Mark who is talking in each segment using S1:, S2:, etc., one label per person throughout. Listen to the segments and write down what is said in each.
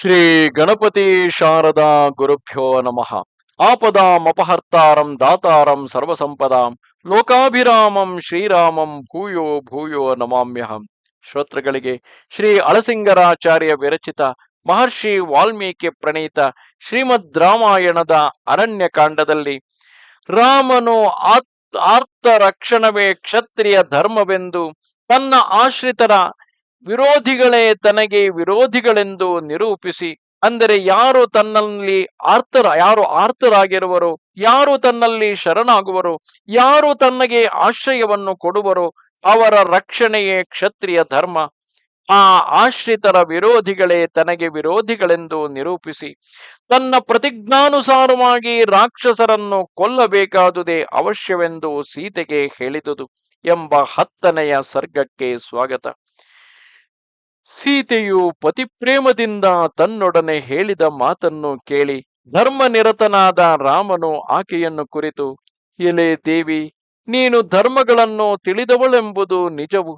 S1: ಶ್ರೀ ಗಣಪತಿ ಶಾರದಾ ಗುರುಭ್ಯೋ ನಮಃ. ಆಪದಾಂ ಅಪಹರ್ತಾರಂ ದಾತಾರಂ ಸರ್ವಸಂಪದಾಂ ಲೋಕಾಭಿರಾಮಂ ಶ್ರೀರಾಮಂ ಭೂಯೋ ಭೂಯೋ ನಮಾಮ್ಯಹಂ. ಶ್ರೋತೃಗಳಿಗೆ ಶ್ರೀ ಅಳಸಿಂಗರಾಚಾರ್ಯ ವಿರಚಿತ ಮಹರ್ಷಿ ವಾಲ್ಮೀಕಿ ಪ್ರಣೀತ ಶ್ರೀಮದ್ ರಾಮಾಯಣದ ಅರಣ್ಯಕಾಂಡದಲ್ಲಿ ರಾಮನು ಆತ್ ಆರ್ತ ರಕ್ಷಣವೇ ಕ್ಷತ್ರಿಯ ಧರ್ಮವೆಂದು ತನ್ನ ಆಶ್ರಿತರ ವಿರೋಧಿಗಳೇ ತನಗೆ ವಿರೋಧಿಗಳೆಂದು ನಿರೂಪಿಸಿ, ಅಂದರೆ ಯಾರು ತನ್ನಲ್ಲಿ ಆರ್ತರ, ಯಾರು ಆರ್ತರಾಗಿರುವರು, ಯಾರು ತನ್ನಲ್ಲಿ ಶರಣಾಗುವರು, ಯಾರು ತನ್ನಗೆ ಆಶ್ರಯವನ್ನು ಕೊಡುವರು, ಅವರ ರಕ್ಷಣೆಯೇ ಕ್ಷತ್ರಿಯ ಧರ್ಮ. ಆ ಆಶ್ರಿತರ ವಿರೋಧಿಗಳೇ ತನಗೆ ವಿರೋಧಿಗಳೆಂದು ನಿರೂಪಿಸಿ, ತನ್ನ ಪ್ರತಿಜ್ಞಾನುಸಾರವಾಗಿ ರಾಕ್ಷಸರನ್ನು ಕೊಲ್ಲಬೇಕಾದುದೇ ಅವಶ್ಯವೆಂದು ಸೀತೆಗೆ ಹೇಳಿದುದು ಎಂಬ ಹತ್ತನೆಯ ಸರ್ಗಕ್ಕೆ ಸ್ವಾಗತ. ಸೀತೆಯು ಪತಿಪ್ರೇಮದಿಂದ ತನ್ನೊಡನೆ ಹೇಳಿದ ಮಾತನ್ನು ಕೇಳಿ ಧರ್ಮನಿರತನಾದ ರಾಮನು ಆಕೆಯನ್ನು ಕುರಿತು, ಎಲೆ ದೇವಿ, ನೀನು ಧರ್ಮಗಳನ್ನು ತಿಳಿದವಳೆಂಬುದು ನಿಜವು.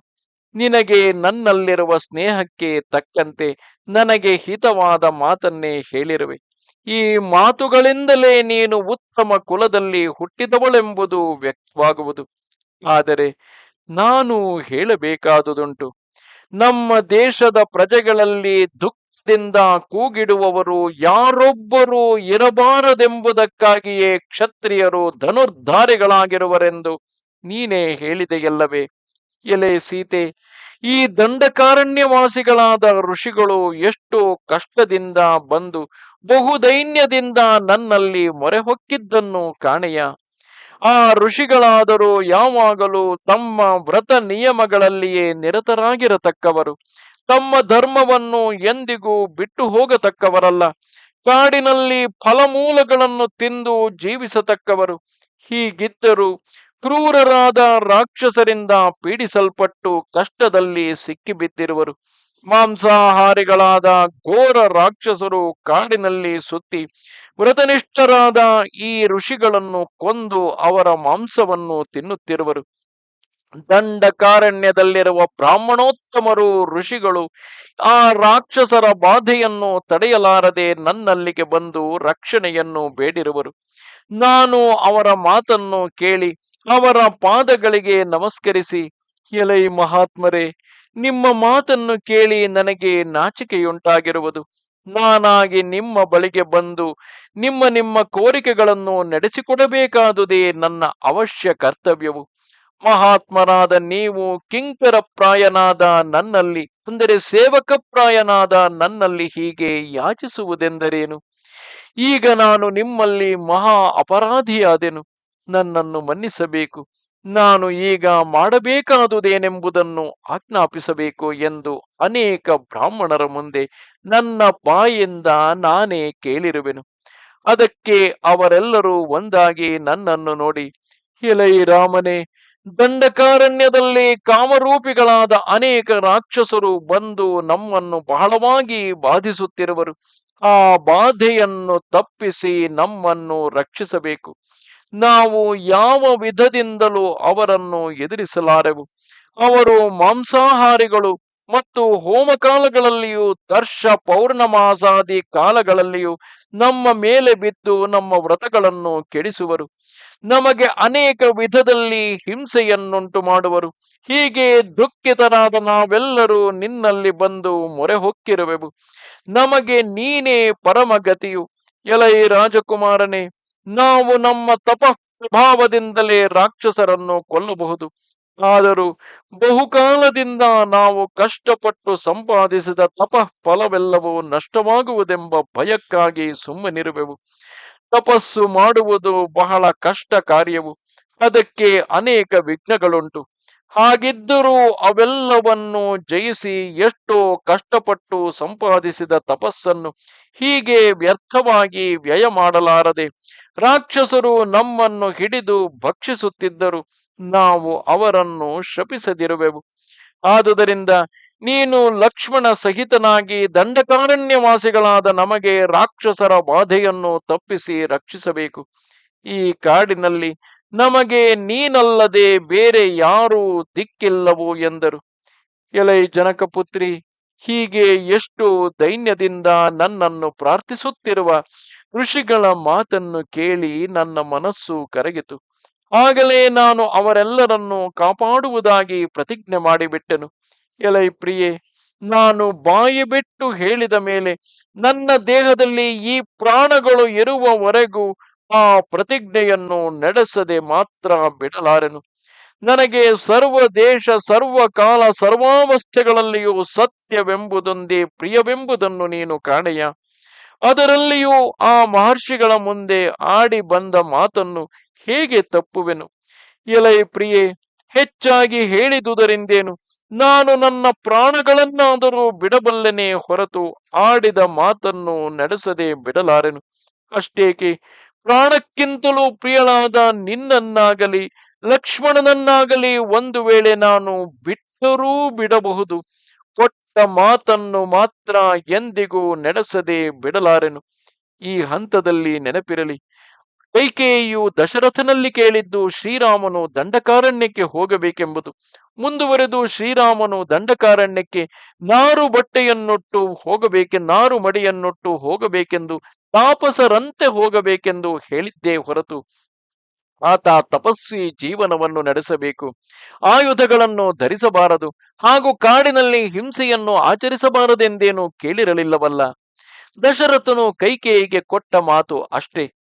S1: ನಿನಗೆ ನನ್ನಲ್ಲಿರುವ ಸ್ನೇಹಕ್ಕೆ ತಕ್ಕಂತೆ ನನಗೆ ಹಿತವಾದ ಮಾತನ್ನೇ ಹೇಳಿರುವೆ. ಈ ಮಾತುಗಳಿಂದಲೇ ನೀನು ಉತ್ತಮ ಕುಲದಲ್ಲಿ ಹುಟ್ಟಿದವಳೆಂಬುದು ವ್ಯಕ್ತವಾಗುವುದು. ಆದರೆ ನಾನು ಹೇಳಬೇಕಾದುದುಂಟು. ನಮ್ಮ ದೇಶದ ಪ್ರಜೆಗಳಲ್ಲಿ ದುಃಖದಿಂದ ಕೂಗಿಡುವವರು ಯಾರೊಬ್ಬರೂ ಇರಬಾರದೆಂಬುದಕ್ಕಾಗಿಯೇ ಕ್ಷತ್ರಿಯರು ಧನುರ್ಧಾರಿಗಳಾಗಿರುವರೆಂದು ನೀನೇ ಹೇಳಿದೆಯಲ್ಲವೇ ಎಲೆ ಸೀತೆ, ಈ ದಂಡಕಾರಣ್ಯವಾಸಿಗಳಾದ ಋಷಿಗಳು ಎಷ್ಟು ಕಷ್ಟದಿಂದ ಬಂದು ಬಹುದೈನ್ಯದಿಂದ ನನ್ನಲ್ಲಿ ಮೊರೆ ಹೊಕ್ಕಿದ್ದನ್ನು ಕಾಣೆಯ? ಆ ಋಷಿಗಳಾದರೂ ಯಾವಾಗಲೂ ತಮ್ಮ ವ್ರತ ನಿಯಮಗಳಲ್ಲಿಯೇ ನಿರತರಾಗಿರತಕ್ಕವರು. ತಮ್ಮ ಧರ್ಮವನ್ನು ಎಂದಿಗೂ ಬಿಟ್ಟು ಹೋಗತಕ್ಕವರಲ್ಲ. ಕಾಡಿನಲ್ಲಿ ಫಲಮೂಲಗಳನ್ನು ತಿಂದು ಜೀವಿಸತಕ್ಕವರು. ಹೀಗಿದ್ದರು ಕ್ರೂರರಾದ ರಾಕ್ಷಸರಿಂದ ಪೀಡಿಸಲ್ಪಟ್ಟು ಕಷ್ಟದಲ್ಲಿ ಸಿಕ್ಕಿಬಿದ್ದಿರುವರು. ಮಾಂಸಾಹಾರಿಗಳಾದ ಘೋರ ರಾಕ್ಷಸರು ಕಾಡಿನಲ್ಲಿ ಸುತ್ತಿ ವ್ರತನಿಷ್ಠರಾದ ಈ ಋಷಿಗಳನ್ನು ಕೊಂದು ಅವರ ಮಾಂಸವನ್ನು ತಿನ್ನುತ್ತಿರುವರು. ದಂಡಕಾರಣ್ಯದಲ್ಲಿರುವ ಬ್ರಾಹ್ಮಣೋತ್ತಮರು ಋಷಿಗಳು ಆ ರಾಕ್ಷಸರ ಬಾಧೆಯನ್ನು ತಡೆಯಲಾರದೆ ನನ್ನಲ್ಲಿಗೆ ಬಂದು ರಕ್ಷಣೆಯನ್ನು ಬೇಡಿರುವರು. ನಾನು ಅವರ ಮಾತನ್ನು ಕೇಳಿ ಅವರ ಪಾದಗಳಿಗೆ ನಮಸ್ಕರಿಸಿ, ಎಲೈ ಮಹಾತ್ಮರೇ ನಿಮ್ಮ ಮಾತನ್ನು ಕೇಳಿ ನನಗೆ ನಾಚಿಕೆಯುಂಟಾಗಿರುವುದು. ನಾನಾಗಿ ನಿಮ್ಮ ಬಳಿಗೆ ಬಂದು ನಿಮ್ಮ ನಿಮ್ಮ ಕೋರಿಕೆಗಳನ್ನು ನಡೆಸಿಕೊಡಬೇಕಾದುದೇ ನನ್ನ ಅವಶ್ಯ ಕರ್ತವ್ಯವು. ಮಹಾತ್ಮರಾದ ನೀವು ಕಿಂಕರ ಪ್ರಾಯನಾದ ನನ್ನಲ್ಲಿ, ಅಂದರೆ ಸೇವಕ ಪ್ರಾಯನಾದ ನನ್ನಲ್ಲಿ ಹೀಗೆ ಯಾಚಿಸುವುದೆಂದರೇನು? ಈಗ ನಾನು ನಿಮ್ಮಲ್ಲಿ ಮಹಾ ಅಪರಾಧಿಯಾದೆನು. ನನ್ನನ್ನು ಮನ್ನಿಸಬೇಕು. ನಾನು ಈಗ ಮಾಡಬೇಕಾದುದೇನೆಂಬುದನ್ನು ಆಜ್ಞಾಪಿಸಬೇಕು ಎಂದು ಅನೇಕ ಬ್ರಾಹ್ಮಣರ ಮುಂದೆ ನನ್ನ ಬಾಯಿಂದ ನಾನೇ ಕೇಳಿರುವೆನು. ಅದಕ್ಕೆ ಅವರೆಲ್ಲರೂ ಒಂದಾಗಿ ನನ್ನನ್ನು ನೋಡಿ, ಎಲೈ ರಾಮನೇ, ದಂಡಕಾರಣ್ಯದಲ್ಲಿ ಕಾಮರೂಪಿಗಳಾದ ಅನೇಕ ರಾಕ್ಷಸರು ಬಂದು ನಮ್ಮನ್ನು ಬಹಳವಾಗಿ ಬಾಧಿಸುತ್ತಿರುವರು. ಆ ಬಾಧೆಯನ್ನು ತಪ್ಪಿಸಿ ನಮ್ಮನ್ನು ರಕ್ಷಿಸಬೇಕು. ನಾವು ಯಾವ ವಿಧದಿಂದಲೂ ಅವರನ್ನು ಎದುರಿಸಲಾರೆವು. ಅವರು ಮಾಂಸಾಹಾರಿಗಳು ಮತ್ತು ಹೋಮಕಾಲಗಳಲ್ಲಿಯೂ ದರ್ಶ ಪೌರ್ಣಮಾಸಾದಿ ಕಾಲಗಳಲ್ಲಿಯೂ ನಮ್ಮ ಮೇಲೆ ಬಿದ್ದು ನಮ್ಮ ವ್ರತಗಳನ್ನು ಕೆಡಿಸುವರು. ನಮಗೆ ಅನೇಕ ವಿಧದಲ್ಲಿ ಹಿಂಸೆಯನ್ನುಂಟು ಮಾಡುವರು. ಹೀಗೆ ದುಃಖಿತರಾದ ನಾವೆಲ್ಲರೂ ನಿನ್ನಲ್ಲಿ ಬಂದು ಮೊರೆ ಹೊಕ್ಕಿರುವೆವು. ನಮಗೆ ನೀನೇ ಪರಮಗತಿಯು. ಎಲೈ ರಾಜಕುಮಾರನೇ ನಾವು ನಮ್ಮ ತಪ ಪ್ರಭಾವದಿಂದಲೇ ರಾಕ್ಷಸರನ್ನು ಕೊಲ್ಲಬಹುದು. ಆದರೂ ಬಹುಕಾಲದಿಂದ ನಾವು ಕಷ್ಟಪಟ್ಟು ಸಂಪಾದಿಸಿದ ತಪ ಫಲವೆಲ್ಲವೂ ನಷ್ಟವಾಗುವುದೆಂಬ ಭಯಕ್ಕಾಗಿ ಸುಮ್ಮನಿರುವೆವು. ತಪಸ್ಸು ಮಾಡುವುದು ಬಹಳ ಕಷ್ಟ ಕಾರ್ಯವು. ಅದಕ್ಕೆ ಅನೇಕ ವಿಘ್ನಗಳುಂಟು. ಹಾಗಿದ್ದರೂ ಅವೆಲ್ಲವನ್ನು ಜಯಿಸಿ ಎಷ್ಟೋ ಕಷ್ಟಪಟ್ಟು ಸಂಪಾದಿಸಿದ ತಪಸ್ಸನ್ನು ಹೀಗೆ ವ್ಯರ್ಥವಾಗಿ ವ್ಯಯ ಮಾಡಲಾರದೆ ರಾಕ್ಷಸರು ನಮ್ಮನ್ನು ಹಿಡಿದು ಭಕ್ಷಿಸುತ್ತಿದ್ದರು. ನಾವು ಅವರನ್ನು ಶಪಿಸದಿರುವೆವು. ಆದುದರಿಂದ ನೀನು ಲಕ್ಷ್ಮಣ ಸಹಿತನಾಗಿ ದಂಡಕಾರಣ್ಯವಾಸಿಗಳಾದ ನಮಗೆ ರಾಕ್ಷಸರ ಬಾಧೆಯನ್ನು ತಪ್ಪಿಸಿ ರಕ್ಷಿಸಬೇಕು. ಈ ಕಾಡಿನಲ್ಲಿ ನಮಗೆ ನೀನಲ್ಲದೆ ಬೇರೆ ಯಾರೂ ದಿಕ್ಕಿಲ್ಲವೋ ಎಂದರು. ಎಲೈ ಜನಕಪುತ್ರಿ, ಹೀಗೆ ಎಷ್ಟು ದೈನ್ಯದಿಂದ ನನ್ನನ್ನು ಪ್ರಾರ್ಥಿಸುತ್ತಿರುವ ಋಷಿಗಳ ಮಾತನ್ನು ಕೇಳಿ ನನ್ನ ಮನಸ್ಸು ಕರಗಿತು. ಆಗಲೇ ನಾನು ಅವರೆಲ್ಲರನ್ನು ಕಾಪಾಡುವುದಾಗಿ ಪ್ರತಿಜ್ಞೆ ಮಾಡಿಬಿಟ್ಟೆನು. ಎಲೈ ಪ್ರಿಯೆ, ನಾನು ಬಾಯಿ ಬಿಟ್ಟು ಹೇಳಿದ ಮೇಲೆ ನನ್ನ ದೇಹದಲ್ಲಿ ಈ ಪ್ರಾಣಗಳು ಇರುವವರೆಗೂ ಆ ಪ್ರತಿಜ್ಞೆಯನ್ನು ನಡೆಸದೆ ಮಾತ್ರ ಬಿಡಲಾರೆನು. ನನಗೆ ಸರ್ವ ದೇಶ, ಸರ್ವ ಕಾಲ, ಸರ್ವಾವಸ್ಥೆಗಳಲ್ಲಿಯೂ ಸತ್ಯವೆಂಬುದೊಂದೇ ಪ್ರಿಯವೆಂಬುದನ್ನು ನೀನು ಕಾಣೆಯ? ಅದರಲ್ಲಿಯೂ ಆ ಮಹರ್ಷಿಗಳ ಮುಂದೆ ಆಡಿ ಬಂದ ಮಾತನ್ನು ಹೇಗೆ ತಪ್ಪುವೆನು? ಎಲೈ ಪ್ರಿಯೆ, ಹೆಚ್ಚಾಗಿ ಹೇಳಿದುದರಿಂದೇನು? ನಾನು ನನ್ನ ಪ್ರಾಣಗಳನ್ನಾದರೂ ಬಿಡಬಲ್ಲೆನೇ ಹೊರತು ಆಡಿದ ಮಾತನ್ನು ನಡೆಸದೆ ಬಿಡಲಾರೆನು. ಅಷ್ಟೇಕೆ? ಪ್ರಾಣಕ್ಕಿಂತಲೂ ಪ್ರಿಯಳಾದ ನಿನ್ನನ್ನಾಗಲಿ, ಲಕ್ಷ್ಮಣನನ್ನಾಗಲಿ ಒಂದು ವೇಳೆ ನಾನು ಬಿಟ್ಟರೂ ಬಿಡಬಹುದು. ಕೊಟ್ಟ ಮಾತನ್ನು ಮಾತ್ರ ಎಂದಿಗೂ ನಡೆಸದೆ ಬಿಡಲಾರೆನು. ಈ ಹಂತದಲ್ಲಿ ನೆನಪಿರಲಿ. ಕೈಕೇಯಿಯು ದಶರಥನಲ್ಲಿ ಕೇಳಿದ್ದು ಶ್ರೀರಾಮನು ದಂಡಕಾರಣ್ಯಕ್ಕೆ ಹೋಗಬೇಕೆಂಬುದು. ಮುಂದುವರೆದು ಶ್ರೀರಾಮನು ದಂಡಕಾರಣ್ಯಕ್ಕೆ ನಾರು ಬಟ್ಟೆಯನ್ನೊಟ್ಟು ಹೋಗಬೇಕೆ, ನಾರು ಮಡಿಯನ್ನೊಟ್ಟು ಹೋಗಬೇಕೆಂದು, ತಾಪಸರಂತೆ ಹೋಗಬೇಕೆಂದು ಹೇಳಿದ್ದೇ ಹೊರತು ಆತ ತಪಸ್ವಿ ಜೀವನವನ್ನು ನಡೆಸಬೇಕು. ಆಯುಧಗಳನ್ನು ಧರಿಸಬಾರದು ಹಾಗೂ ಕಾಡಿನಲ್ಲಿ ಹಿಂಸೆಯನ್ನು ಆಚರಿಸಬಾರದೆಂದೇನು ಕೇಳಿರಲಿಲ್ಲವಲ್ಲ. ದಶರಥನು ಕೈಕೇಯಿಗೆ ಕೊಟ್ಟ ಮಾತು ಅಷ್ಟೇ.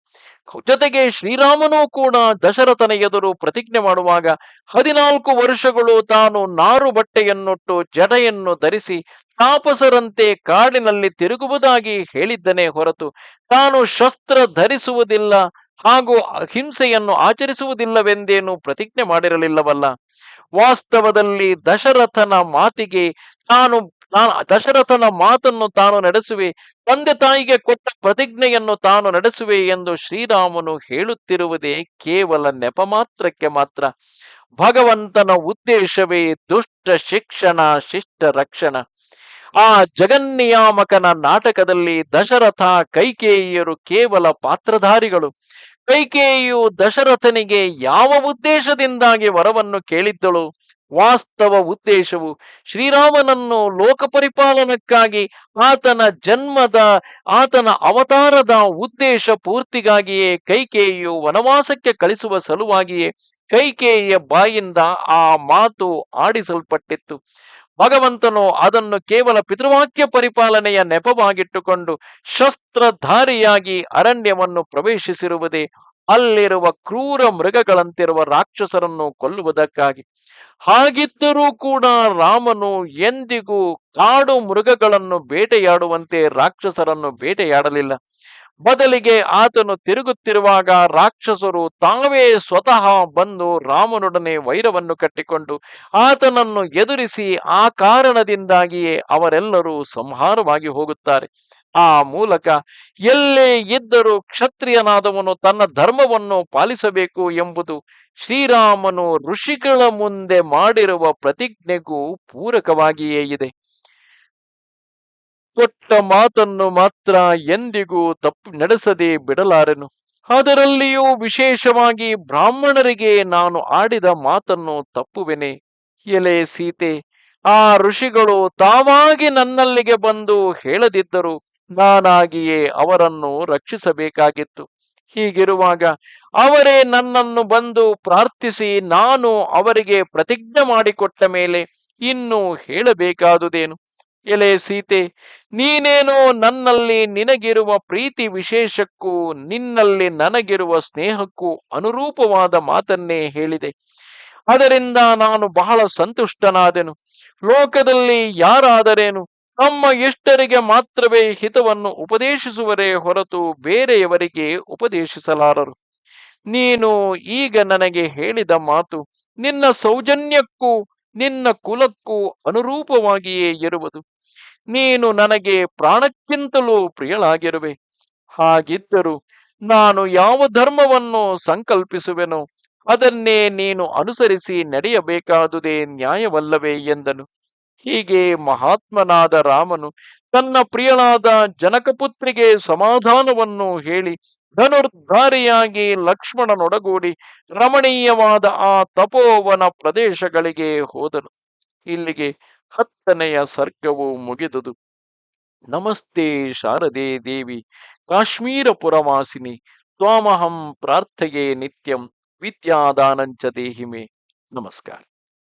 S1: ಜೊತೆಗೆ ಶ್ರೀರಾಮನೂ ಕೂಡ ದಶರಥನ ಎದುರು ಪ್ರತಿಜ್ಞೆ ಮಾಡುವಾಗ ಹದಿನಾಲ್ಕು ವರ್ಷಗಳು ತಾನು ನಾರು ಬಟ್ಟೆಯನ್ನುಟ್ಟು ಜಡೆಯನ್ನು ಧರಿಸಿ ತಾಪಸರಂತೆ ಕಾಡಿನಲ್ಲಿ ತಿರುಗುವುದಾಗಿ ಹೇಳಿದ್ದನೇ ಹೊರತು ತಾನು ಶಸ್ತ್ರ ಧರಿಸುವುದಿಲ್ಲ ಹಾಗೂ ಹಿಂಸೆಯನ್ನು ಆಚರಿಸುವುದಿಲ್ಲವೆಂದೇನು ಪ್ರತಿಜ್ಞೆ ಮಾಡಿರಲಿಲ್ಲವಲ್ಲ. ವಾಸ್ತವದಲ್ಲಿ ದಶರಥನ ಮಾತಿಗೆ ತಾನು ದಶರಥನ ಮಾತನ್ನು ತಾನು ನಡೆಸುವೆ, ತಂದೆ ತಾಯಿಗೆ ಕೊಟ್ಟ ಪ್ರತಿಜ್ಞೆಯನ್ನು ತಾನು ನಡೆಸುವೆ ಎಂದು ಶ್ರೀರಾಮನು ಹೇಳುತ್ತಿರುವುದೇ ಕೇವಲ ನೆಪ ಮಾತ್ರಕ್ಕೆ ಮಾತ್ರ. ಭಗವಂತನ ಉದ್ದೇಶವೇ ದುಷ್ಟ ಶಿಕ್ಷಣ, ಶಿಷ್ಟ ರಕ್ಷಣ. ಆ ಜಗನ್ನಿಯಾಮಕನ ನಾಟಕದಲ್ಲಿ ದಶರಥ ಕೈಕೇಯಿಯರು ಕೇವಲ ಪಾತ್ರಧಾರಿಗಳು. ಕೈಕೇಯಿಯು ದಶರಥನಿಗೆ ಯಾವ ಉದ್ದೇಶದಿಂದಾಗಿ ವರವನ್ನು ಕೇಳಿದ್ದಳು? ವಾಸ್ತವ ಉದ್ದೇಶವು ಶ್ರೀರಾಮನನ್ನು ಲೋಕ ಪರಿಪಾಲನಕ್ಕಾಗಿ ಆತನ ಜನ್ಮದ, ಆತನ ಅವತಾರದ ಉದ್ದೇಶ ಪೂರ್ತಿಗಾಗಿಯೇ ಕೈಕೇಯಿಯು ವನವಾಸಕ್ಕೆ ಕಳಿಸುವ ಸಲುವಾಗಿಯೇ ಕೈಕೇಯಿಯ ಬಾಯಿಂದ ಆ ಮಾತು ಆಡಿಸಲ್ಪಟ್ಟಿತ್ತು. ಭಗವಂತನು ಅದನ್ನು ಕೇವಲ ಪಿತೃವಾಕ್ಯ ಪರಿಪಾಲನೆಯ ನೆಪವಾಗಿಟ್ಟುಕೊಂಡು ಶಸ್ತ್ರಧಾರಿಯಾಗಿ ಅರಣ್ಯವನ್ನು ಪ್ರವೇಶಿಸಿರುವುದೇ ಅಲ್ಲಿರುವ ಕ್ರೂರ ಮೃಗಗಳಂತಿರುವ ರಾಕ್ಷಸರನ್ನು ಕೊಲ್ಲುವುದಕ್ಕಾಗಿ. ಹಾಗಿದ್ದರೂ ಕೂಡ ರಾಮನು ಎಂದಿಗೂ ಕಾಡು ಮೃಗಗಳನ್ನು ಬೇಟೆಯಾಡುವಂತೆ ರಾಕ್ಷಸರನ್ನು ಬೇಟೆಯಾಡಲಿಲ್ಲ. ಬದಲಿಗೆ ಆತನು ತಿರುಗುತ್ತಿರುವಾಗ ರಾಕ್ಷಸರು ತಾವೇ ಸ್ವತಃ ಬಂದು ರಾಮನೊಡನೆ ವೈರವನ್ನು ಕಟ್ಟಿಕೊಂಡು ಆತನನ್ನು ಎದುರಿಸಿ ಆ ಕಾರಣದಿಂದಾಗಿಯೇ ಅವರೆಲ್ಲರೂ ಸಂಹಾರವಾಗಿ ಹೋಗುತ್ತಾರೆ. ಆ ಮೂಲಕ ಎಲ್ಲೇ ಇದ್ದರೂ ಕ್ಷತ್ರಿಯನಾದವನು ತನ್ನ ಧರ್ಮವನ್ನು ಪಾಲಿಸಬೇಕು ಎಂಬುದು ಶ್ರೀರಾಮನು ಋಷಿಗಳ ಮುಂದೆ ಮಾಡಿರುವ ಪ್ರತಿಜ್ಞೆಗೂ ಪೂರಕವಾಗಿಯೇ ಇದೆ. ಕೊಟ್ಟ ಮಾತನ್ನು ಮಾತ್ರ ಎಂದಿಗೂ ತಪ್ಪು ನಡೆಸದೆ ಬಿಡಲಾರೆನು. ಅದರಲ್ಲಿಯೂ ವಿಶೇಷವಾಗಿ ಬ್ರಾಹ್ಮಣರಿಗೆ ನಾನು ಆಡಿದ ಮಾತನ್ನು ತಪ್ಪುವೆನೆ. ಎಲೆ ಸೀತೆ, ಆ ಋಷಿಗಳು ತಾವಾಗಿ ನನ್ನಲ್ಲಿಗೆ ಬಂದು ಹೇಳದಿದ್ದರು. ನಾನಾಗಿಯೇ ಅವರನ್ನು ರಕ್ಷಿಸಬೇಕಾಗಿತ್ತು. ಹೀಗಿರುವಾಗ ಅವರೇ ನನ್ನನ್ನು ಬಂದು ಪ್ರಾರ್ಥಿಸಿ ನಾನು ಅವರಿಗೆ ಪ್ರತಿಜ್ಞೆ ಮಾಡಿಕೊಟ್ಟ ಮೇಲೆ ಇನ್ನು ಹೇಳಬೇಕಾದುದೇನು? ಎಲೆ ಸೀತೆ, ನೀನೇನೋ ನನ್ನಲ್ಲಿ ನಿನಗಿರುವ ಪ್ರೀತಿ ವಿಶೇಷಕ್ಕೂ ನಿನ್ನಲ್ಲಿ ನನಗಿರುವ ಸ್ನೇಹಕ್ಕೂ ಅನುರೂಪವಾದ ಮಾತನ್ನೇ ಹೇಳಿದೆ. ಅದರಿಂದ ನಾನು ಬಹಳ ಸಂತುಷ್ಟನಾದೆನು. ಲೋಕದಲ್ಲಿ ಯಾರಾದರೇನು ತಮ್ಮ ಇಷ್ಟರಿಗೆ ಮಾತ್ರವೇ ಹಿತವನ್ನು ಉಪದೇಶಿಸುವರೇ ಹೊರತು ಬೇರೆಯವರಿಗೆ ಉಪದೇಶಿಸಲಾರರು. ನೀನು ಈಗ ನನಗೆ ಹೇಳಿದ ಮಾತು ನಿನ್ನ ಸೌಜನ್ಯಕ್ಕೂ ನಿನ್ನ ಕುಲಕ್ಕೂ ಅನುರೂಪವಾಗಿಯೇ ಇರುವುದು. ನೀನು ನನಗೆ ಪ್ರಾಣಕ್ಕಿಂತಲೂ ಪ್ರಿಯಳಾಗಿರುವೆ. ಹಾಗಿದ್ದರೂ ನಾನು ಯಾವ ಧರ್ಮವನ್ನು ಸಂಕಲ್ಪಿಸುವೆನೋ ಅದನ್ನೇ ನೀನು ಅನುಸರಿಸಿ ನಡೆಯಬೇಕಾದುದೇ ನ್ಯಾಯವಲ್ಲವೇ ಎಂದನು. ಹೀಗೆ ಮಹಾತ್ಮನಾದ ರಾಮನು ತನ್ನ ಪ್ರಿಯಳಾದ ಜನಕಪುತ್ರಿಗೆ ಸಮಾಧಾನವನ್ನು ಹೇಳಿ ಧನುರ್ಧಾರಿಯಾಗಿ ಲಕ್ಷ್ಮಣನೊಡಗೂಡಿ ರಮಣೀಯವಾದ ಆ ತಪೋವನ ಪ್ರದೇಶಗಳಿಗೆ ಹೋದನು. ಇಲ್ಲಿಗೆ ಹತ್ತನೆಯ ಸರ್ಗವು ಮುಗಿದುದು. ನಮಸ್ತೆ ಶಾರದೆ ದೇವಿ ಕಾಶ್ಮೀರ ಪುರವಾಸಿನಿ ತ್ವಾಮಹಂ ಪ್ರಾರ್ಥೆಯೇ ನಿತ್ಯಂ ವಿದ್ಯಾದಾನಂಚ ದೇಹಿಮೆ. ನಮಸ್ಕಾರ.